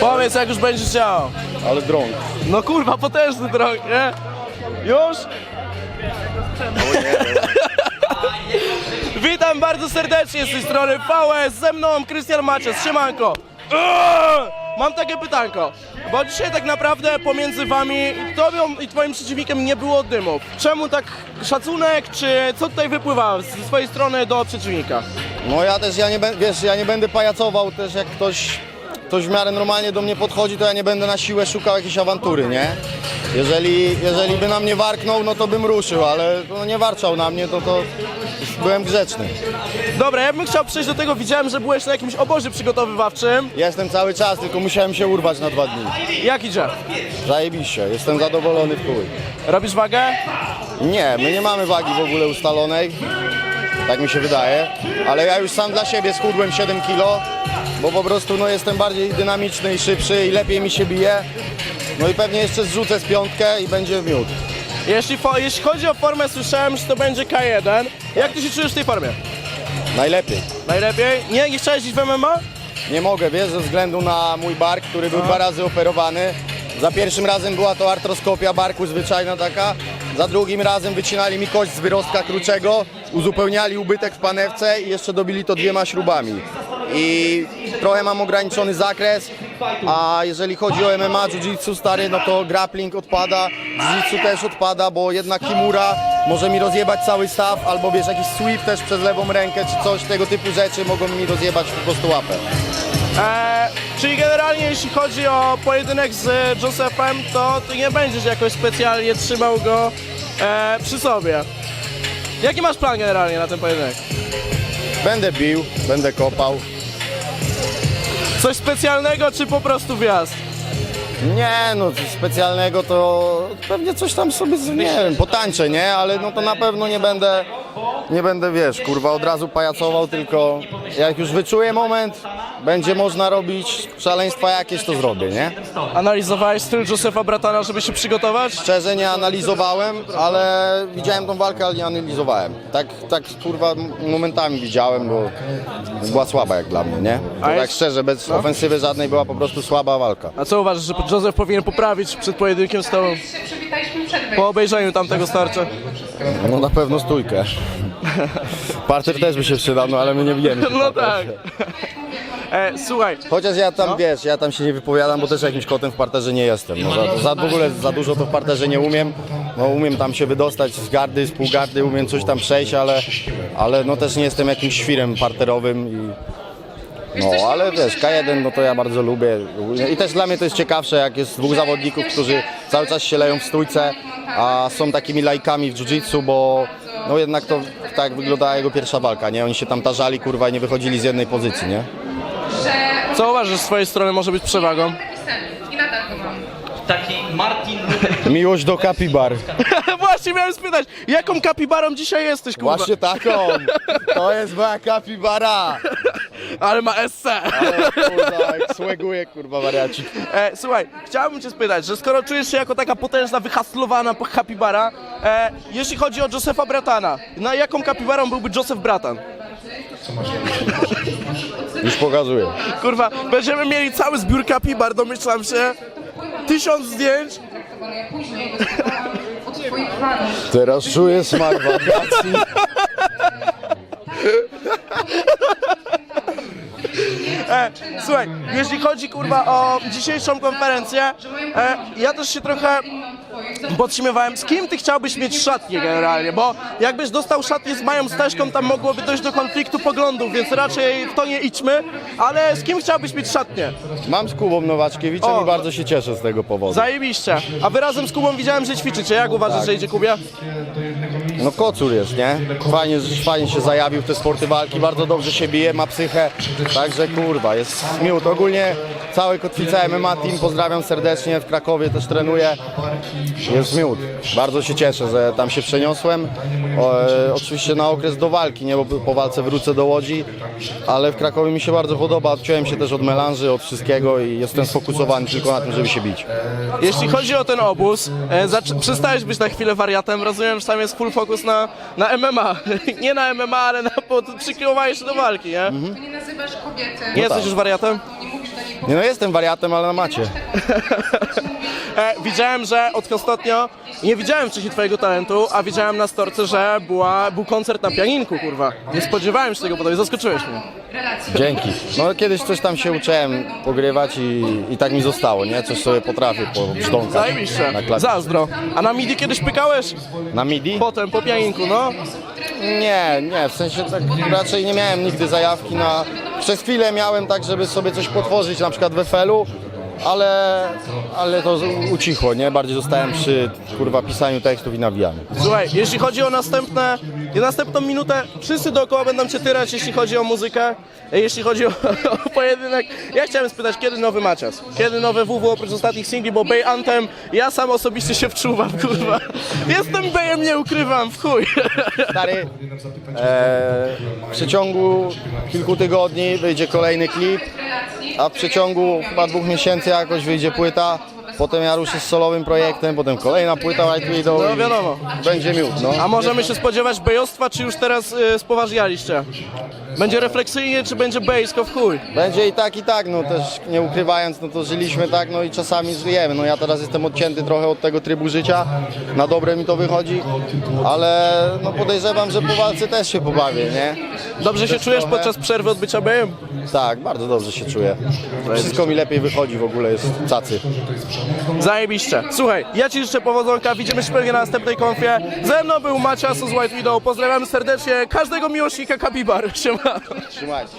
Powiedz jak już będziesz chciał. Ale drąg. No kurwa, potężny drog, nie? Już? Witam bardzo serdecznie z tej strony VS, ze mną Krystian Macias, siemanko. Eee! Mam takie pytanko, bo dzisiaj tak naprawdę pomiędzy wami, tobą i twoim przeciwnikiem nie było dymów. Czemu tak szacunek, czy co tutaj wypływa ze swojej strony do przeciwnika? No ja też, ja nie, bę- wiesz, ja nie będę pajacował też jak ktoś, ktoś w miarę normalnie do mnie podchodzi, to ja nie będę na siłę szukał jakiejś awantury, nie? Jeżeli, jeżeli by na mnie warknął, no to bym ruszył, ale no nie warczał na mnie, to to byłem grzeczny. Dobra, ja bym chciał przejść do tego, widziałem, że byłeś na jakimś obozie przygotowywawczym. Jestem cały czas, tylko musiałem się urwać na dwa dni. Jak idzie? Zajebiście, jestem zadowolony w chuj. Robisz wagę? Nie, my nie mamy wagi w ogóle ustalonej, tak mi się wydaje, ale ja już sam dla siebie schudłem 7 kg, bo po prostu no, jestem bardziej dynamiczny i szybszy i lepiej mi się bije. No i pewnie jeszcze zrzucę z piątkę i będzie miód. Jeśli, fo- jeśli chodzi o formę, słyszałem, że to będzie K1. Jak ty się czujesz w tej formie? Najlepiej. Najlepiej? Nie, nie chciałeś iść w MMA? Nie mogę, wiesz, ze względu na mój bark, który był dwa razy operowany. Za pierwszym razem była to artroskopia barku zwyczajna taka, za drugim razem wycinali mi kość z wyrostka kruczego, uzupełniali ubytek w panewce i jeszcze dobili to dwiema śrubami. I trochę mam ograniczony zakres, a jeżeli chodzi o MMA, jiu-jitsu stary, no to grappling odpada, jiu-jitsu też odpada, bo jednak kimura może mi rozjebać cały staw, albo wiesz, jakiś sweep też przez lewą rękę, czy coś tego typu rzeczy mogą mi rozjebać po prostu łapę. Eee, czyli generalnie jeśli chodzi o pojedynek z Josephem, to ty nie będziesz jakoś specjalnie trzymał go e, przy sobie. Jaki masz plan generalnie na ten pojedynek? Będę bił, będę kopał. Coś specjalnego, czy po prostu wjazd? Nie, no coś specjalnego to pewnie coś tam sobie, z- nie wiem, potańczę, nie? Ale no to na pewno nie będę, nie będę, wiesz, kurwa, od razu pajacował, tylko jak już wyczuję moment, będzie można robić szaleństwa jakieś, to zrobię, nie? Analizowałeś styl Josefa Bratana, żeby się przygotować? Szczerze nie analizowałem, ale widziałem tą walkę, ale nie analizowałem. Tak, tak kurwa momentami widziałem, bo była słaba jak dla mnie, nie? To A tak jest- szczerze, bez ofensywy żadnej była po prostu słaba walka. A co uważasz, że Joseph powinien poprawić przed pojedynkiem z tobą? Przywitaliśmy przed Po obejrzeniu tamtego starcia. No na pewno stójkę. Parter też by się przydał, no ale my nie wiemy. No tak. E, słuchaj, Chociaż ja tam, wiesz, ja tam się nie wypowiadam, bo też jakimś kotem w parterze nie jestem. No, za, za w ogóle za dużo to w parterze nie umiem. No umiem tam się wydostać z gardy, z półgardy, umiem coś tam przejść, ale, ale no też nie jestem jakimś świrem parterowym i... No, ale wiesz, K1 no to ja bardzo lubię i też dla mnie to jest ciekawsze, jak jest dwóch zawodników, którzy cały czas się leją w stójce, a są takimi lajkami w jiu-jitsu, bo no jednak to tak wyglądała jego pierwsza walka, nie? Oni się tam tarzali, kurwa, i nie wychodzili z jednej pozycji, nie? co uważasz, że z twojej strony może być przewagą? I nadal go mam. taki Martin Miłość do kapibar. Właśnie miałem spytać, jaką kapibarą dzisiaj jesteś, kurwa? Właśnie taką. To jest moja kapibara. Ale ma SC. Ale kurwa, jak słeguje, kurwa, wariacik. E, słuchaj, chciałbym cię spytać, że skoro czujesz się jako taka potężna, wyhaslowana kapibara, e, jeśli chodzi o Josefa Bratana, na jaką kapibarą byłby Joseph Bratan? Już pokazuję. Kurwa, będziemy mieli cały zbiór kapibar, domyślam się. Tysiąc zdjęć. Teraz czuję smak wariacji. E, słuchaj, jeśli chodzi kurwa o dzisiejszą konferencję, e, ja też się trochę podtrzymywałem, z kim ty chciałbyś mieć szatnię generalnie, bo jakbyś dostał szatnię z Mają Staśką, tam mogłoby dojść do konfliktu poglądów, więc raczej w to nie idźmy, ale z kim chciałbyś mieć szatnię? Mam z Kubą Nowaczkiewiczem O. i bardzo się cieszę z tego powodu. Zajebiście. A wy razem z Kubą widziałem, że ćwiczycie, jak uważasz, że idzie Kubie? No kocur jest, nie? Fajnie, fajnie się zajawił w te sporty walki, bardzo dobrze się bije, ma psychę, także kurwa, jest miód. Ogólnie całe kotwica MMA Team pozdrawiam serdecznie, w Krakowie też trenuję. Jest miód. Bardzo się cieszę, że tam się przeniosłem. O, e, oczywiście na okres do walki, nie, bo po walce wrócę do Łodzi, ale w Krakowie mi się bardzo podoba. Odciąłem się też od melanży, od wszystkiego i jestem sfokusowany tylko na tym, żeby się bić. Jeśli chodzi o ten obóz, e, zac- przestałeś być na chwilę wariatem, rozumiem, że tam jest full focus na, na MMA. nie na MMA, ale na pod, przykrywanie się do walki, nie? Nie nazywasz kobiety. Nie jesteś już wariatem? Nie no, jestem wariatem, ale na macie. E, widziałem, że od ostatnio nie widziałem wcześniej twojego talentu, a widziałem na storce, że była, był koncert na pianinku, kurwa. Nie spodziewałem się tego, bo to zaskoczyłeś mnie. Dzięki. No kiedyś coś tam się uczyłem pogrywać i, i tak mi zostało, nie? Coś sobie potrafię po brzdąkach. Zajebiście. Na, klawisz. Zazdro. A na midi kiedyś pykałeś? na midi? Potem, po pianinku, no. Nie, nie, w sensie tak raczej nie miałem nigdy zajawki na... Przez chwilę miałem tak, żeby sobie coś potworzyć, na przykład w FL-u, ale, ale to z- ucichło, nie? Bardziej zostałem przy, kurwa, pisaniu tekstów i nawijaniu. Słuchaj, jeśli chodzi o następne, następną minutę, wszyscy dookoła będą cię tyrać, jeśli chodzi o muzykę, jeśli chodzi o, o pojedynek. Ja chciałem spytać, kiedy nowy Macias? Kiedy nowe WW oprócz ostatnich singli, bo Bay Anthem, ja sam osobiście się wczuwam, kurwa. Jestem Bayem, nie ukrywam, w chuj. Stary, e, w przeciągu kilku tygodni wyjdzie kolejny klip, a w przeciągu chyba dwóch miesięcy jakoś wyjdzie płyta. Potem ja ruszę z solowym projektem, potem kolejna płyta White Widow. No i wiadomo. Będzie miód, no. A możemy się spodziewać bejostwa, czy już teraz y, spoważnialiście? Będzie refleksyjnie, czy będzie bejsko w chuj? Będzie i tak, i tak, no też nie ukrywając, no to żyliśmy tak, no i czasami żyjemy. No ja teraz jestem odcięty trochę od tego trybu życia, na dobre mi to wychodzi, ale no podejrzewam, że po walce też się pobawię, nie? Dobrze się czujesz trochę. podczas przerwy od bycia bejem? Tak, bardzo dobrze się czuję. Wszystko mi lepiej wychodzi w ogóle, jest cacy. Zajebiście. Słuchaj, ja Ci życzę powodzonka, widzimy się pewnie na następnej konfie. Ze mną był Macias z White Widow, pozdrawiamy serdecznie każdego miłośnika Kapibar. Siema. Trzymajcie.